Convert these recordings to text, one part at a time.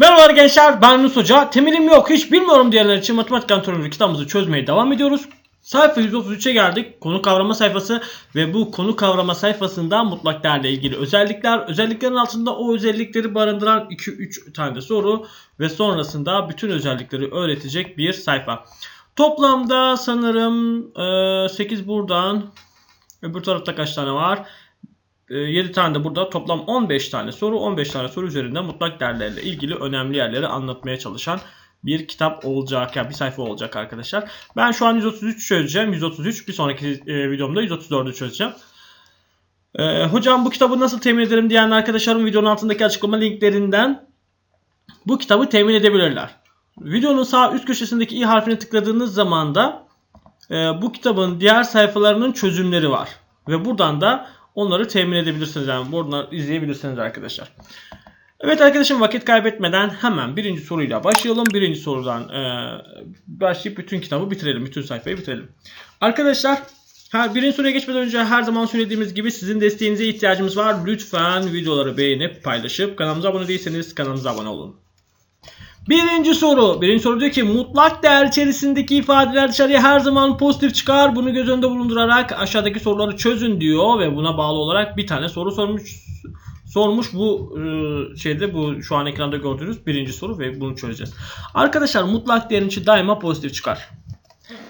Merhaba gençler ben Yunus Hoca. Temelim yok hiç bilmiyorum diyenler için matematik antrenörü kitabımızı çözmeye devam ediyoruz. Sayfa 133'e geldik. Konu kavrama sayfası ve bu konu kavrama sayfasında mutlak değerle ilgili özellikler, özelliklerin altında o özellikleri barındıran 2-3 tane soru ve sonrasında bütün özellikleri öğretecek bir sayfa. Toplamda sanırım 8 buradan öbür tarafta kaç tane var? 7 tane de burada toplam 15 tane soru 15 tane soru üzerinde mutlak değerlerle ilgili önemli yerleri anlatmaya çalışan bir kitap olacak yani bir sayfa olacak arkadaşlar. Ben şu an 133 çözeceğim. 133 bir sonraki e, videomda 134'ü çözeceğim. E, hocam bu kitabı nasıl temin ederim diyen arkadaşlarım videonun altındaki açıklama linklerinden bu kitabı temin edebilirler. Videonun sağ üst köşesindeki i harfine tıkladığınız zaman da e, bu kitabın diğer sayfalarının çözümleri var. Ve buradan da onları temin edebilirsiniz. Yani buradan izleyebilirsiniz arkadaşlar. Evet arkadaşım vakit kaybetmeden hemen birinci soruyla başlayalım. Birinci sorudan e, başlayıp bütün kitabı bitirelim. Bütün sayfayı bitirelim. Arkadaşlar her birinci soruya geçmeden önce her zaman söylediğimiz gibi sizin desteğinize ihtiyacımız var. Lütfen videoları beğenip paylaşıp kanalımıza abone değilseniz kanalımıza abone olun. Birinci soru. Birinci soru diyor ki mutlak değer içerisindeki ifadeler dışarıya her zaman pozitif çıkar. Bunu göz önünde bulundurarak aşağıdaki soruları çözün diyor ve buna bağlı olarak bir tane soru sormuş sormuş bu e, şeyde bu şu an ekranda gördüğünüz birinci soru ve bunu çözeceğiz. Arkadaşlar mutlak değerin içi daima pozitif çıkar.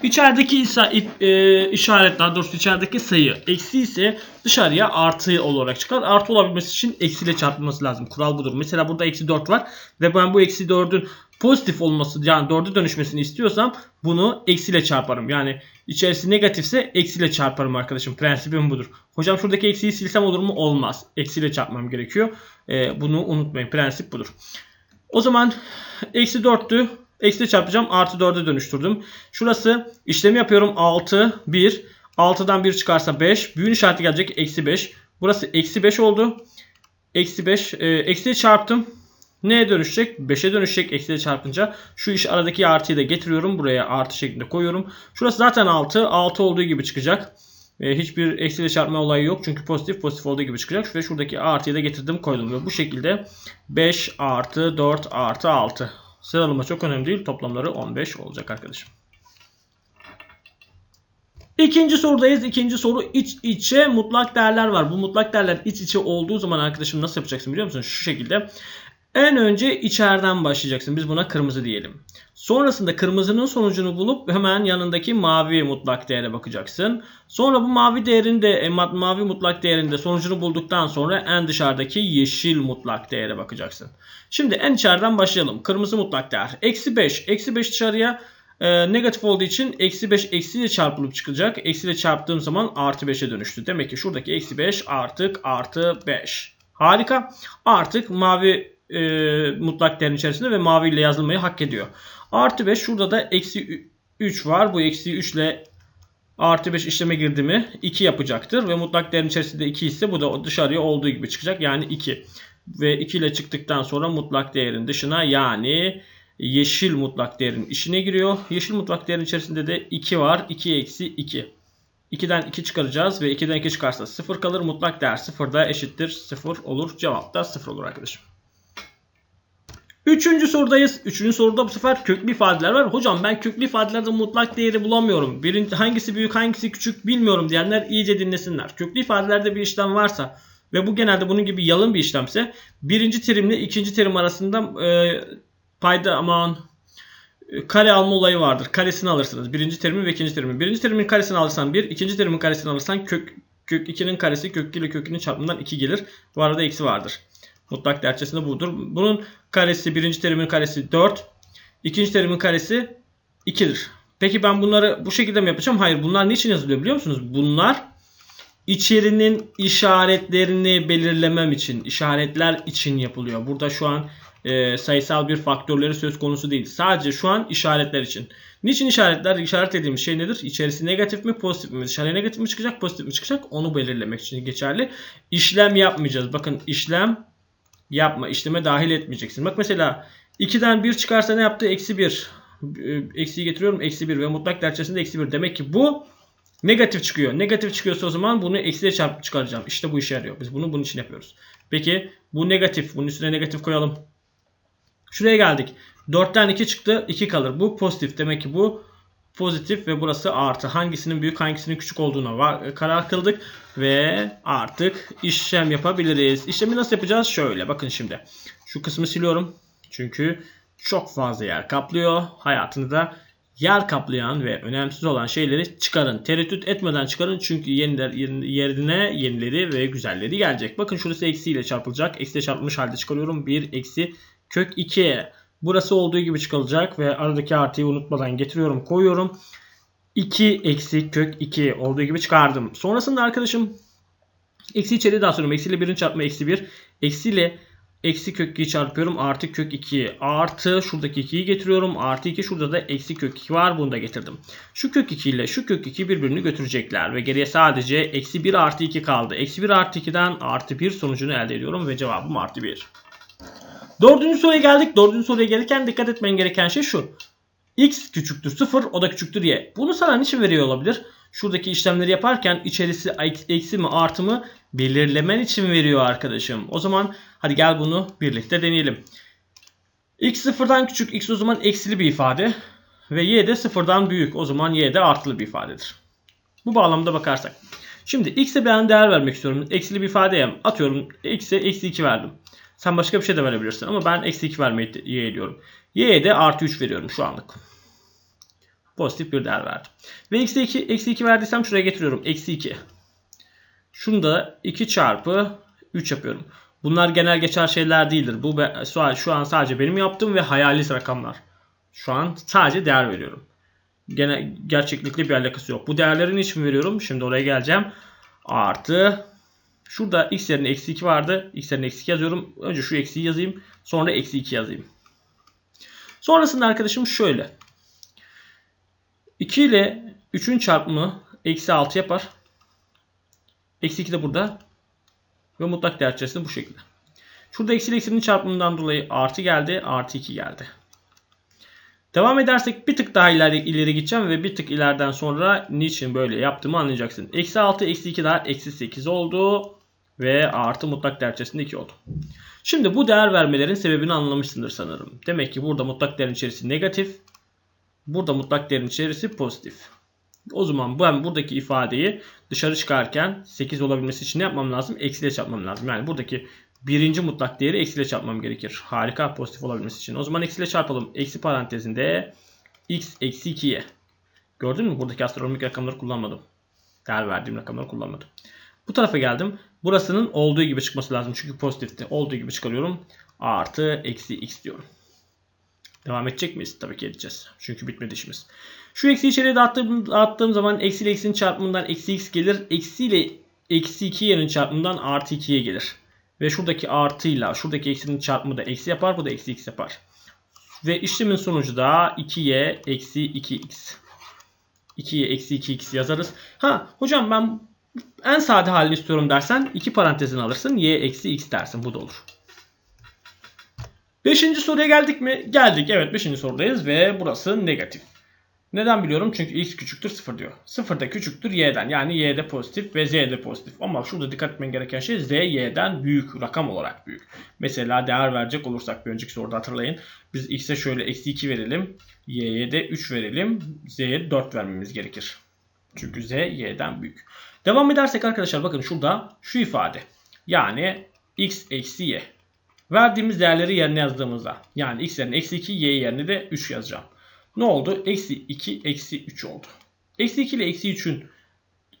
İçerideki isa, e, işaret daha doğrusu içerideki sayı eksi ise dışarıya artı olarak çıkar. Artı olabilmesi için eksiyle çarpılması lazım. Kural budur. Mesela burada eksi 4 var ve ben bu eksi 4'ün pozitif olması yani 4'e dönüşmesini istiyorsam bunu eksiyle çarparım. Yani içerisi negatifse eksiyle çarparım arkadaşım. Prensibim budur. Hocam şuradaki eksiyi silsem olur mu? Olmaz. Eksiyle çarpmam gerekiyor. E, bunu unutmayın. Prensip budur. O zaman eksi 4'tü. Eksi çarpacağım. Artı 4'e dönüştürdüm. Şurası işlemi yapıyorum. 6, 1. 6'dan 1 çıkarsa 5. Büyün işareti gelecek. Eksi 5. Burası eksi 5 oldu. Eksi 5. E, eksiye çarptım. Neye dönüşecek? 5'e dönüşecek eksiyle çarpınca. Şu iş aradaki artıyı da getiriyorum. Buraya artı şeklinde koyuyorum. Şurası zaten 6. 6 olduğu gibi çıkacak. E, hiçbir eksiyle çarpma olayı yok. Çünkü pozitif pozitif olduğu gibi çıkacak. Ve şuradaki artıyı da getirdim koydum. Ve bu şekilde 5 artı 4 artı 6. Sıralama çok önemli değil. Toplamları 15 olacak arkadaşım. İkinci sorudayız. İkinci soru iç içe mutlak değerler var. Bu mutlak değerler iç içe olduğu zaman arkadaşım nasıl yapacaksın biliyor musun? Şu şekilde. En önce içeriden başlayacaksın. Biz buna kırmızı diyelim. Sonrasında kırmızının sonucunu bulup hemen yanındaki mavi mutlak değere bakacaksın. Sonra bu mavi değerinde mavi mutlak değerinde sonucunu bulduktan sonra en dışarıdaki yeşil mutlak değere bakacaksın. Şimdi en içeriden başlayalım. Kırmızı mutlak değer. Eksi 5. Eksi 5 dışarıya e, negatif olduğu için eksi 5 eksiyle çarpılıp çıkacak. Eksiyle çarptığım zaman artı 5'e dönüştü. Demek ki şuradaki eksi 5 artık artı 5. Harika. Artık mavi e, mutlak değerin içerisinde ve mavi ile yazılmayı hak ediyor. Artı 5 şurada da eksi 3 var. Bu eksi 3 ile artı 5 işleme girdi mi 2 yapacaktır. Ve mutlak değerin içerisinde 2 ise bu da dışarıya olduğu gibi çıkacak. Yani 2. Ve 2 ile çıktıktan sonra mutlak değerin dışına yani yeşil mutlak değerin işine giriyor. Yeşil mutlak değerin içerisinde de 2 var. 2 eksi 2. 2'den 2 çıkaracağız ve 2'den 2 çıkarsa 0 kalır. Mutlak değer 0 da eşittir 0 olur. Cevap da 0 olur arkadaşım. Üçüncü sorudayız. Üçüncü soruda bu sefer köklü ifadeler var. Hocam ben köklü ifadelerde mutlak değeri bulamıyorum. Birinci, hangisi büyük hangisi küçük bilmiyorum diyenler iyice dinlesinler. Köklü ifadelerde bir işlem varsa ve bu genelde bunun gibi yalın bir işlemse birinci terimle ikinci terim arasında e, payda aman e, kare alma olayı vardır. Karesini alırsınız. Birinci terimi ve ikinci terimi. Birinci terimin karesini alırsan 1, ikinci terimin karesini alırsan kök kök 2'nin karesi kök 2 ile kök 2'nin çarpımından 2 gelir. Bu arada eksi vardır. Mutlak değer içerisinde budur. Bunun karesi birinci terimin karesi 4. ikinci terimin karesi 2'dir. Peki ben bunları bu şekilde mi yapacağım? Hayır. Bunlar niçin yazılıyor biliyor musunuz? Bunlar içerinin işaretlerini belirlemem için, işaretler için yapılıyor. Burada şu an e, sayısal bir faktörleri söz konusu değil. Sadece şu an işaretler için. Niçin işaretler? İşaret dediğimiz şey nedir? İçerisi negatif mi pozitif mi? Dışarıya negatif mi çıkacak pozitif mi çıkacak? Onu belirlemek için geçerli. İşlem yapmayacağız. Bakın işlem yapma. İşleme dahil etmeyeceksin. Bak mesela 2'den 1 çıkarsa ne yaptı? Eksi 1. Eksiyi getiriyorum. Eksi 1 ve mutlak değer içerisinde eksi 1. Demek ki bu negatif çıkıyor. Negatif çıkıyorsa o zaman bunu eksiye çarpıp çıkaracağım. İşte bu işe yarıyor. Biz bunu bunun için yapıyoruz. Peki bu negatif. Bunun üstüne negatif koyalım. Şuraya geldik. 4'ten 2 çıktı. 2 kalır. Bu pozitif. Demek ki bu pozitif ve burası artı. Hangisinin büyük hangisinin küçük olduğuna var, karar kıldık. Ve artık işlem yapabiliriz. İşlemi nasıl yapacağız? Şöyle bakın şimdi. Şu kısmı siliyorum. Çünkü çok fazla yer kaplıyor. Hayatınızda yer kaplayan ve önemsiz olan şeyleri çıkarın. Tereddüt etmeden çıkarın çünkü yeniler, yerine yenileri ve güzelleri gelecek. Bakın şurası eksiyle çarpılacak. Eksiyle çarpılmış halde çıkarıyorum. 1 eksi kök 2. Burası olduğu gibi çıkılacak ve aradaki artıyı unutmadan getiriyorum koyuyorum. 2 eksi kök 2 olduğu gibi çıkardım. Sonrasında arkadaşım eksi içeriye daha sonra eksi ile 1'in çarpımı eksi 1. Eksi ile Eksi kök 2'yi çarpıyorum. Artı kök 2 artı şuradaki 2'yi getiriyorum. Artı 2 şurada da eksi kök 2 var. Bunu da getirdim. Şu kök 2 ile şu kök 2 birbirini götürecekler. Ve geriye sadece eksi 1 artı 2 kaldı. Eksi 1 artı 2'den artı 1 sonucunu elde ediyorum. Ve cevabım artı 1. Dördüncü soruya geldik. Dördüncü soruya gelirken dikkat etmen gereken şey şu. X küçüktür 0 o da küçüktür y. Bunu sana niçin veriyor olabilir? Şuradaki işlemleri yaparken içerisi eksi mi artı mı belirlemen için veriyor arkadaşım. O zaman hadi gel bunu birlikte deneyelim. X sıfırdan küçük x o zaman eksili bir ifade. Ve y de sıfırdan büyük o zaman y de artılı bir ifadedir. Bu bağlamda bakarsak. Şimdi x'e ben değer vermek istiyorum. Eksili bir ifadeye atıyorum x'e eksi 2 verdim. Sen başka bir şey de verebilirsin ama ben eksi 2 vermeyi yeğliyorum. Y'ye de artı 3 veriyorum şu anlık. Pozitif bir değer verdim. Ve eksi 2, eksi 2 verdiysem şuraya getiriyorum. Eksi 2. Şunu da 2 çarpı 3 yapıyorum. Bunlar genel geçer şeyler değildir. Bu şu an sadece benim yaptığım ve hayali rakamlar. Şu an sadece değer veriyorum. Gene gerçeklikle bir alakası yok. Bu değerlerin için veriyorum? Şimdi oraya geleceğim. Artı şurada x yerine eksi 2 vardı. x yerine eksi 2 yazıyorum. Önce şu eksiyi yazayım. Sonra eksi 2 yazayım. Sonrasında arkadaşım şöyle. 2 ile 3'ün çarpımı eksi 6 yapar. Eksi 2 de burada. Ve mutlak değer içerisinde bu şekilde. Şurada eksi ile eksinin çarpımından dolayı artı geldi. Artı 2 geldi. Devam edersek bir tık daha ileri, ileri gideceğim ve bir tık ileriden sonra niçin böyle yaptığımı anlayacaksın. Eksi 6, eksi 2 daha eksi 8 oldu. Ve artı mutlak değer içerisinde 2 oldu. Şimdi bu değer vermelerin sebebini anlamışsındır sanırım. Demek ki burada mutlak değerin içerisi negatif. Burada mutlak değerin içerisi pozitif. O zaman ben buradaki ifadeyi dışarı çıkarken 8 olabilmesi için ne yapmam lazım? Eksiyle çarpmam lazım. Yani buradaki birinci mutlak değeri eksiyle çarpmam gerekir. Harika pozitif olabilmesi için. O zaman eksiyle çarpalım. Eksi parantezinde x eksi 2'ye. Gördün mü? Buradaki astronomik rakamları kullanmadım. Değer verdiğim rakamları kullanmadım. Bu tarafa geldim. Burasının olduğu gibi çıkması lazım. Çünkü pozitifti. Olduğu gibi çıkarıyorum. Artı eksi x diyorum. Devam edecek miyiz? Tabii ki edeceğiz. Çünkü bitmedi işimiz. Şu eksi içeriye dağıttığım, dağıttığım zaman eksi ile eksinin çarpımından eksi x gelir. Eksi ile eksi 2 yerin çarpımından artı 2'ye gelir. Ve şuradaki artıyla şuradaki eksinin çarpımı da eksi yapar. Bu da eksi x yapar. Ve işlemin sonucu da 2y eksi 2x. 2y eksi 2x yazarız. Ha hocam ben en sade halini istiyorum dersen iki parantezini alırsın. y eksi x dersin. Bu da olur. Beşinci soruya geldik mi? Geldik. Evet beşinci sorudayız ve burası negatif. Neden biliyorum? Çünkü x küçüktür 0 diyor. 0 da küçüktür y'den. Yani y'de pozitif ve z'de pozitif. Ama şurada dikkat etmen gereken şey z y'den büyük. Rakam olarak büyük. Mesela değer verecek olursak bir önceki soruda hatırlayın. Biz x'e şöyle eksi 2 verelim. y'ye de 3 verelim. z'ye 4 vermemiz gerekir. Çünkü z y'den büyük. Devam edersek arkadaşlar bakın şurada şu ifade. Yani x eksi y. Verdiğimiz değerleri yerine yazdığımızda yani x yerine eksi 2 y yerine de 3 yazacağım. Ne oldu? Eksi 2 eksi 3 oldu. Eksi 2 ile eksi 3'ün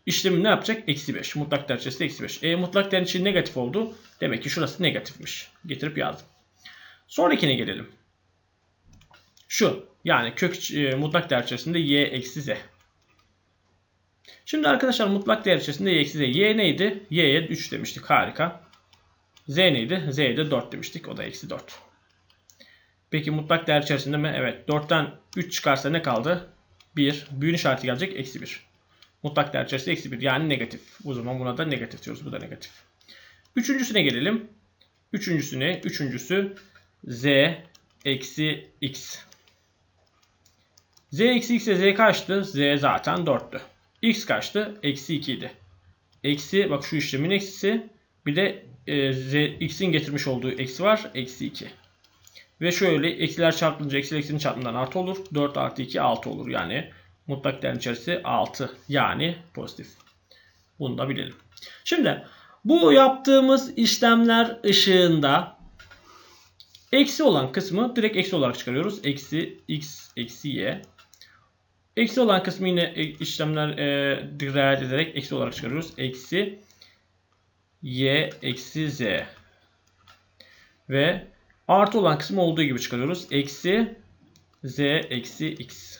işlemi ne yapacak? Eksi 5. Mutlak değer içerisinde eksi 5. E, mutlak değer için negatif oldu. Demek ki şurası negatifmiş. Getirip yazdım. Sonrakine gelelim. Şu yani kök e, mutlak değer içerisinde y eksi z. Şimdi arkadaşlar mutlak değer içerisinde y eksi z. Y neydi? Y'ye 3 demiştik. Harika. Z neydi? Z'ye de 4 demiştik. O da eksi 4. Peki mutlak değer içerisinde mi? Evet. 4'ten 3 çıkarsa ne kaldı? 1. Büyün işareti gelecek. Eksi 1. Mutlak değer içerisinde eksi 1. Yani negatif. O zaman buna da negatif diyoruz. Bu da negatif. Üçüncüsüne gelelim. Üçüncüsüne. Üçüncüsü z eksi x. z eksi x z kaçtı? z zaten 4'tü. X kaçtı? Eksi 2 idi. Eksi bak şu işlemin eksisi. Bir de e, x'in getirmiş olduğu eksi var. Eksi 2. Ve şöyle eksiler çarpılınca eksi eksinin çarpımından artı olur. 4 artı 2 6 olur. Yani mutlak değerin içerisi 6. Yani pozitif. Bunu da bilelim. Şimdi bu yaptığımız işlemler ışığında eksi olan kısmı direkt eksi olarak çıkarıyoruz. Eksi x eksi y. Eksi olan kısmı yine e, işlemler e, riayet ederek eksi olarak çıkarıyoruz. Eksi y eksi z. Ve artı olan kısmı olduğu gibi çıkarıyoruz. Eksi z eksi x.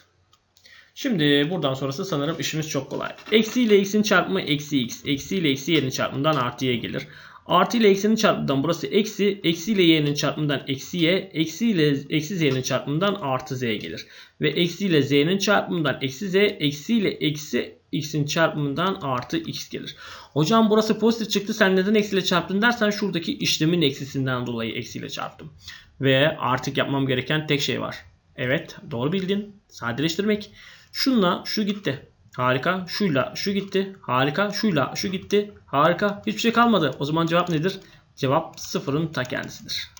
Şimdi buradan sonrası sanırım işimiz çok kolay. Eksi ile x'in çarpımı eksi x. Eksi ile eksi y'nin çarpımından artı y gelir. Artı ile eksinin çarpımından burası eksi. Eksi ile y'nin çarpımından eksi y. Eksi ile eksi z'nin çarpımından artı z gelir. Ve eksi ile z'nin çarpımından eksi z. Eksi ile eksi x'in çarpımından artı x gelir. Hocam burası pozitif çıktı. Sen neden eksiyle çarptın dersen şuradaki işlemin eksisinden dolayı eksiyle çarptım. Ve artık yapmam gereken tek şey var. Evet doğru bildin. Sadeleştirmek. Şunla şu gitti. Harika. Şuyla şu gitti. Harika. Şuyla şu gitti. Harika. Hiçbir şey kalmadı. O zaman cevap nedir? Cevap sıfırın ta kendisidir.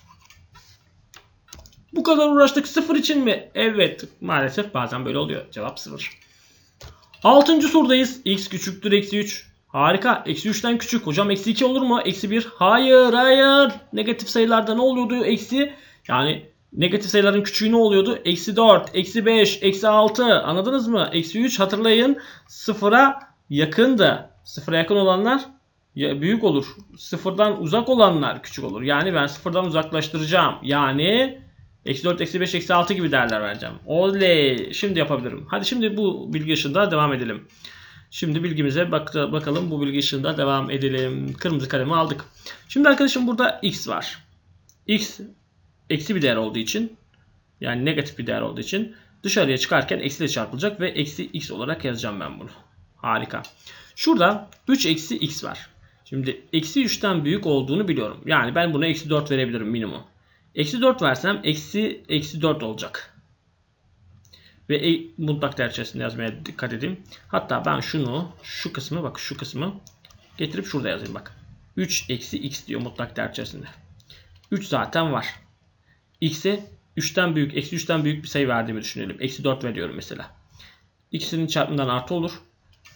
Bu kadar uğraştık sıfır için mi? Evet. Maalesef bazen böyle oluyor. Cevap sıfır. Altıncı sorudayız. X küçüktür eksi 3. Harika. Eksi 3'ten küçük. Hocam eksi 2 olur mu? Eksi 1. Hayır hayır. Negatif sayılarda ne oluyordu? Eksi. Yani negatif sayıların küçüğü ne oluyordu? Eksi 4, eksi 5, eksi 6. Anladınız mı? Eksi 3 hatırlayın. Sıfıra yakındı. Sıfıra yakın olanlar büyük olur. Sıfırdan uzak olanlar küçük olur. Yani ben sıfırdan uzaklaştıracağım. Yani eksi 4, eksi 5, eksi 6 gibi değerler vereceğim. Oley. Şimdi yapabilirim. Hadi şimdi bu bilgi ışığında devam edelim. Şimdi bilgimize bak bakalım bu bilgi ışığında devam edelim. Kırmızı kalemi aldık. Şimdi arkadaşım burada x var. x eksi bir değer olduğu için yani negatif bir değer olduğu için dışarıya çıkarken eksiyle çarpılacak ve eksi x olarak yazacağım ben bunu. Harika. Şurada 3 eksi x var. Şimdi eksi 3'ten büyük olduğunu biliyorum. Yani ben buna eksi 4 verebilirim minimum. Eksi 4 versem eksi eksi 4 olacak. Ve e, mutlak değer içerisinde yazmaya dikkat edeyim. Hatta ben şunu şu kısmı bak şu kısmı getirip şurada yazayım bak. 3 eksi x diyor mutlak değer içerisinde. 3 zaten var. X'e 3'ten büyük, eksi 3'ten büyük bir sayı verdiğimi düşünelim. Eksi 4 veriyorum mesela. İkisinin çarpımından artı olur.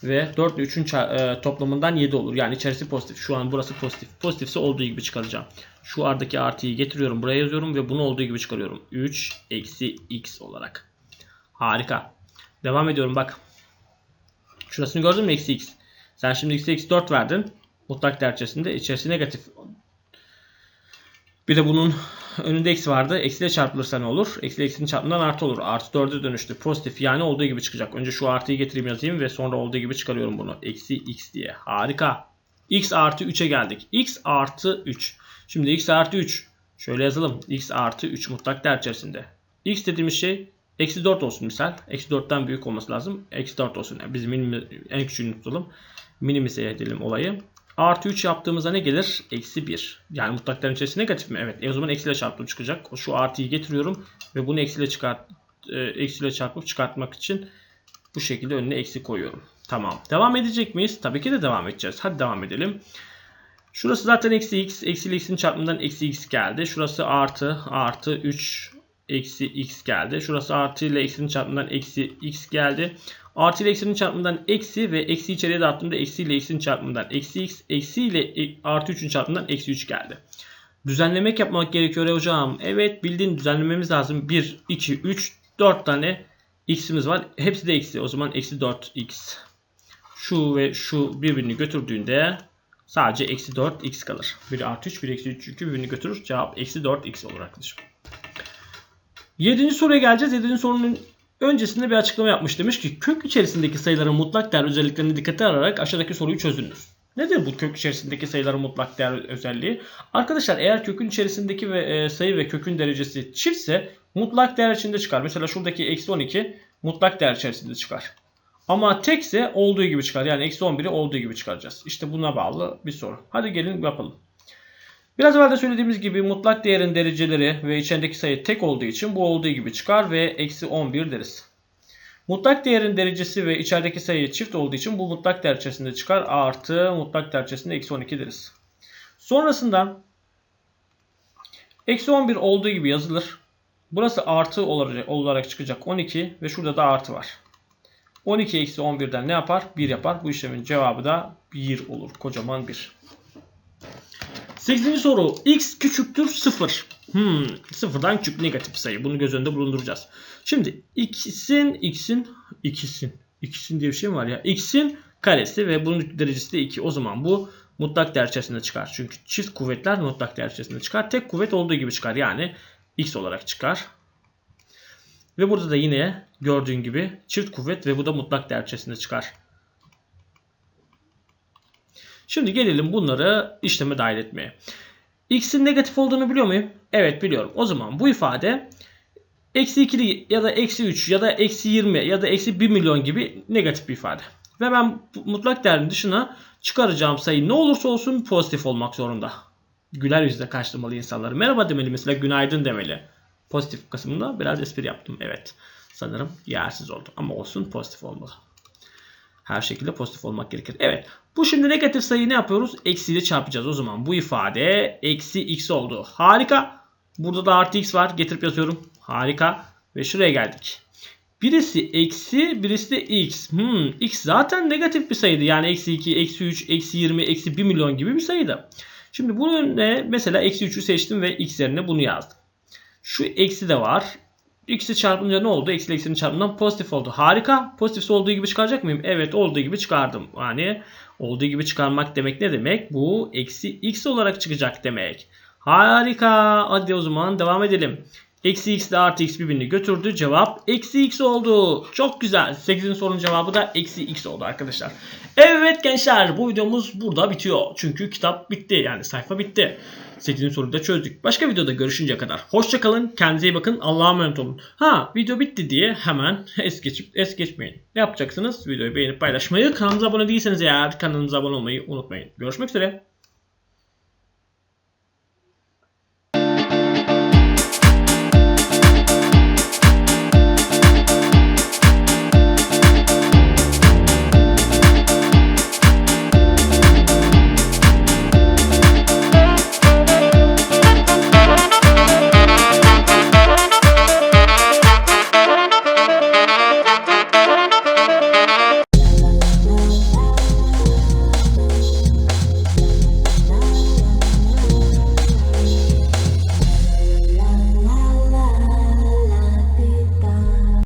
Ve 4 ile 3'ün toplamından 7 olur. Yani içerisi pozitif. Şu an burası pozitif. Pozitifse olduğu gibi çıkaracağım. Şu aradaki artıyı getiriyorum. Buraya yazıyorum ve bunu olduğu gibi çıkarıyorum. 3 eksi x olarak. Harika. Devam ediyorum bak. Şurasını gördün mü? Eksi x. Sen şimdi x'e eksi 4 verdin. Mutlak değer içerisinde. İçerisi negatif. Bir de bunun önünde eksi vardı. Eksiyle çarpılırsa ne olur? Eksi eksinin çarpımından artı olur. Artı 4'e dönüştü. Pozitif yani olduğu gibi çıkacak. Önce şu artıyı getireyim yazayım ve sonra olduğu gibi çıkarıyorum bunu. Eksi x diye. Harika. x artı 3'e geldik. x artı 3. Şimdi x artı 3. Şöyle yazalım. x artı 3 mutlak değer içerisinde. x dediğimiz şey eksi 4 olsun misal. Eksi 4'ten büyük olması lazım. Eksi 4 olsun. Yani biz minim, en küçüğünü tutalım. Minimize edelim olayı. Artı 3 yaptığımızda ne gelir? Eksi 1. Yani mutlakların içerisi negatif mi? Evet. E o zaman eksiyle çarptım çıkacak. Şu artıyı getiriyorum ve bunu eksiyle çıkart e, eksiyle çarpıp çıkartmak için bu şekilde önüne eksi koyuyorum. Tamam. Devam edecek miyiz? Tabii ki de devam edeceğiz. Hadi devam edelim. Şurası zaten eksi x. Eksi x'in çarpımından eksi x geldi. Şurası artı artı 3 eksi x geldi. Şurası artı ile eksinin çarpımından eksi x geldi. Artı ile eksinin çarpımından eksi ve eksi içeriye dağıttığımda eksi ile eksinin çarpımından eksi x. Eksi ile e, artı 3'ün çarpımından eksi 3 geldi. Düzenlemek yapmak gerekiyor hocam. Evet bildiğin düzenlememiz lazım. 1, 2, 3, 4 tane x'imiz var. Hepsi de eksi. O zaman eksi 4x. Şu ve şu birbirini götürdüğünde sadece eksi 4x kalır. Biri artı 3, biri eksi 3 çünkü birbirini götürür. Cevap eksi 4x olur arkadaşım. Yedinci soruya geleceğiz. Yedinci sorunun öncesinde bir açıklama yapmış. Demiş ki kök içerisindeki sayıların mutlak değer özelliklerini dikkate alarak aşağıdaki soruyu çözünüz. Nedir bu kök içerisindeki sayıların mutlak değer özelliği? Arkadaşlar eğer kökün içerisindeki ve e, sayı ve kökün derecesi çiftse mutlak değer içinde çıkar. Mesela şuradaki eksi 12 mutlak değer içerisinde çıkar. Ama tekse olduğu gibi çıkar. Yani eksi 11'i olduğu gibi çıkaracağız. İşte buna bağlı bir soru. Hadi gelin yapalım. Biraz evvel de söylediğimiz gibi mutlak değerin dereceleri ve içindeki sayı tek olduğu için bu olduğu gibi çıkar ve eksi 11 deriz. Mutlak değerin derecesi ve içerideki sayı çift olduğu için bu mutlak değer içerisinde çıkar. Artı mutlak değer içerisinde eksi 12 deriz. Sonrasında eksi 11 olduğu gibi yazılır. Burası artı olarak çıkacak 12 ve şurada da artı var. 12 eksi 11'den ne yapar? 1 yapar. Bu işlemin cevabı da 1 olur. Kocaman 1. 8. soru. X küçüktür 0. Hmm, sıfırdan küçük negatif sayı. Bunu göz önünde bulunduracağız. Şimdi x'in x'in x'in x'in diye bir şey mi var ya? x'in karesi ve bunun derecesi de 2. O zaman bu mutlak değer içerisinde çıkar. Çünkü çift kuvvetler mutlak değer içerisinde çıkar. Tek kuvvet olduğu gibi çıkar. Yani x olarak çıkar. Ve burada da yine gördüğün gibi çift kuvvet ve bu da mutlak değer içerisinde çıkar. Şimdi gelelim bunları işleme dahil etmeye. X'in negatif olduğunu biliyor muyum? Evet biliyorum. O zaman bu ifade eksi 2 ya da eksi 3 ya da eksi 20 ya da eksi 1 milyon gibi negatif bir ifade. Ve ben mutlak değerin dışına çıkaracağım sayı ne olursa olsun pozitif olmak zorunda. Güler yüzle karşılamalı insanları. Merhaba demeli mesela günaydın demeli. Pozitif kısmında biraz espri yaptım. Evet. Sanırım yersiz oldu. Ama olsun pozitif olmalı. Her şekilde pozitif olmak gerekir. Evet. Bu şimdi negatif sayıyı ne yapıyoruz? Eksiyle çarpacağız. O zaman bu ifade eksi x oldu. Harika. Burada da artı x var. Getirip yazıyorum. Harika. Ve şuraya geldik. Birisi eksi, birisi de x. Hmm, x zaten negatif bir sayıydı. Yani eksi 2, eksi 3, eksi 20, eksi 1 milyon gibi bir sayıydı. Şimdi bunun önüne mesela eksi 3'ü seçtim ve x yerine bunu yazdım. Şu eksi de var. X'i çarpınca ne oldu? Eksi eksinin çarpımından pozitif oldu. Harika. Pozitifse olduğu gibi çıkaracak mıyım? Evet olduğu gibi çıkardım. Yani olduğu gibi çıkarmak demek ne demek? Bu eksi x olarak çıkacak demek. Harika. Hadi o zaman devam edelim. Eksi x ile artı x birbirini götürdü. Cevap eksi x oldu. Çok güzel. 8. sorunun cevabı da eksi x oldu arkadaşlar. Evet gençler bu videomuz burada bitiyor. Çünkü kitap bitti. Yani sayfa bitti. 8. soruyu da çözdük. Başka videoda görüşünceye kadar. Hoşçakalın. Kendinize iyi bakın. Allah'a emanet olun. Ha video bitti diye hemen es geçip es geçmeyin. Ne yapacaksınız? Videoyu beğenip paylaşmayı. Kanalımıza abone değilseniz eğer kanalımıza abone olmayı unutmayın. Görüşmek üzere.